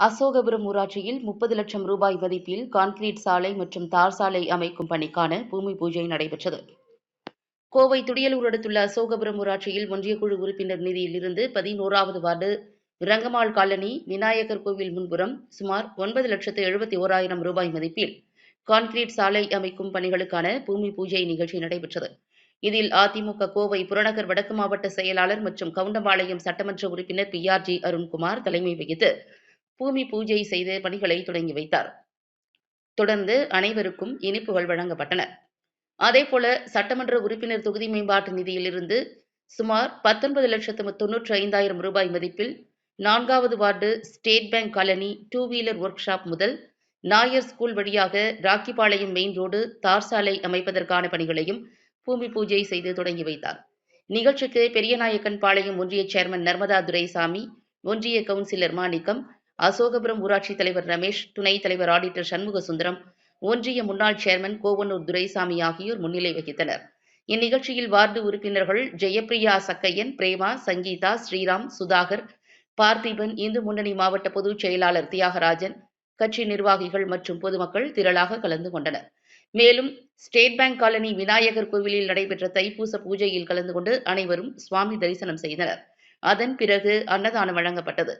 அசோகபுரம் ஊராட்சியில் முப்பது லட்சம் ரூபாய் மதிப்பில் கான்கிரீட் சாலை மற்றும் தார் சாலை அமைக்கும் பணிக்கான பூமி பூஜை நடைபெற்றது. கோவை துடியலூர் அடுத்துள்ள அசோகபுரம் ஊராட்சியில் ஒன்றியக்குழு உறுப்பினர் நிதியிலிருந்து பதினோராவது வார்டு ரங்கமாள் காலனி விநாயகர் கோவில் முன்புறம் சுமார் ஒன்பது லட்சத்து எழுபத்தி ஓராயிரம் ரூபாய் மதிப்பில் கான்கிரீட் சாலை அமைக்கும் பணிகளுக்கான பூமி பூஜை நிகழ்ச்சி நடைபெற்றது. இதில் அதிமுக கோவை புறநகர் வடக்கு மாவட்ட செயலாளர் மற்றும் கவுண்டம்பாளையம் சட்டமன்ற உறுப்பினர் பி ஆர் ஜி அருண்குமார் தலைமை வகித்து பூமி பூஜை செய்து பணிகளை தொடங்கி வைத்தார். தொடர்ந்து அனைவருக்கும் இனிப்புகள் வழங்கப்பட்டன. அதேபோல சட்டமன்ற உறுப்பினர் தொகுதி மேம்பாட்டு நிதியிலிருந்து சுமார் பத்தொன்பது லட்சத்து தொன்னூற்றி ஐந்தாயிரம் ரூபாய் மதிப்பில் நான்காவது ward state bank colony two wheeler workshop முதல் நாயர் ஸ்கூல் வழியாக ராக்கிபாளையம் மெயின் ரோடு தார் சாலை அமைப்பதற்கான பணிகளையும் பூமி பூஜை செய்து தொடங்கி வைத்தார். நிகழ்ச்சிக்கு பெரியநாயக்கன் பாளையம் ஒன்றிய சேர்மன் நர்மதா துரைசாமி ஒன்றிய கவுன்சிலர் மாணிக்கம் அசோகபுரம் ஊராட்சி தலைவர் ரமேஷ் துணைத் தலைவர் ஆடிட்டர் சண்முக சுந்தரம் ஒன்றிய முன்னாள் சேர்மன் கோவனூர் துரைசாமி ஆகியோர் முன்னிலை வகித்தனர். இந்நிகழ்ச்சியில் வார்டு உறுப்பினர்கள் ஜெயப்பிரியா சக்கையன் பிரேமா சங்கீதா ஸ்ரீராம் சுதாகர் பார்த்திபன் இந்து முன்னணி மாவட்ட பொதுச் செயலாளர் தியாகராஜன் கட்சி நிர்வாகிகள் மற்றும் பொதுமக்கள் திரளாக கலந்து கொண்டனர். மேலும் ஸ்டேட் பேங்க் காலனி விநாயகர் கோவிலில் நடைபெற்ற தைப்பூச பூஜையில் கலந்து கொண்டு அனைவரும் சுவாமி தரிசனம் செய்தனர். அதன் பிறகு அன்னதானம் வழங்கப்பட்டது.